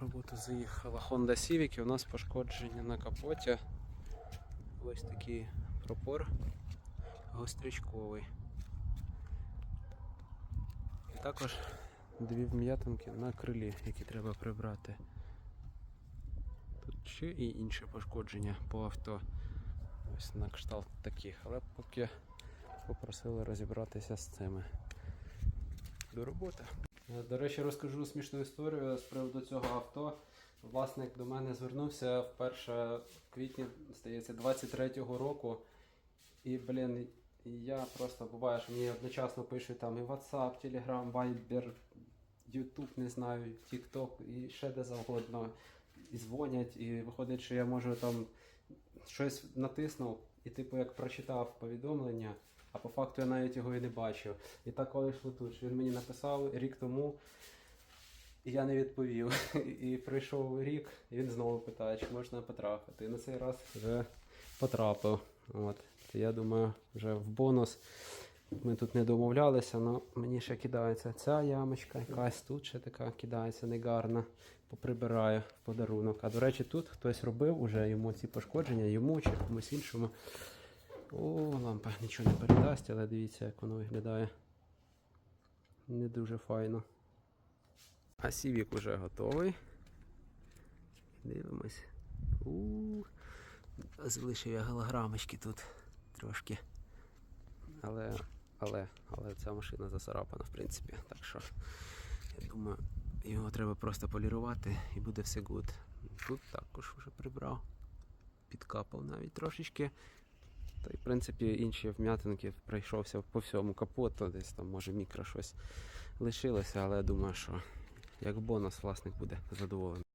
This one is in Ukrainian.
роботу заїхала Honda Civic і у нас пошкодження на капоті. Ось такий пропор гострячковий. І також дві вм'ятинки на крилі, які треба прибрати. Тут ще і інше пошкодження по авто. Ось на кшталт таких, але поки попросили розібратися з цими. До роботи. До речі, розкажу смішну історію з приводу цього авто. Власник до мене звернувся вперше в квітні, здається, 23-го року. І, блін, я просто буває, що мені одночасно пишуть там і WhatsApp, Telegram, Viber, YouTube, не знаю, TikTok і ще де завгодно. І дзвонять, і виходить, що я можу там щось натиснув, і типу як прочитав повідомлення, а по факту я навіть його і не бачив. І так коли йшло тут, що він мені написав рік тому, і я не відповів. І прийшов рік, і він знову питає, чи можна потрапити. І на цей раз вже потрапив. От. Я думаю, вже в бонус. Ми тут не домовлялися, але мені ще кидається ця ямочка, якась тут ще така кидається негарна. Поприбираю в подарунок. А до речі, тут хтось робив уже йому ці пошкодження, йому чи комусь іншому. О, лампа нічого не передасть, але дивіться, як воно виглядає. Не дуже файно. А сівік уже готовий. Дивимось. У, залишив я голограмочки тут трошки. Але, але, але ця машина засарапана, в принципі. Так що, я думаю, його треба просто полірувати і буде все гуд. Тут також вже прибрав. Підкапав навіть трошечки. Та й, в принципі, інші вм'ятинки пройшовся по всьому капоту, десь там, може, мікро щось лишилося, але я думаю, що як бонус власник буде задоволений.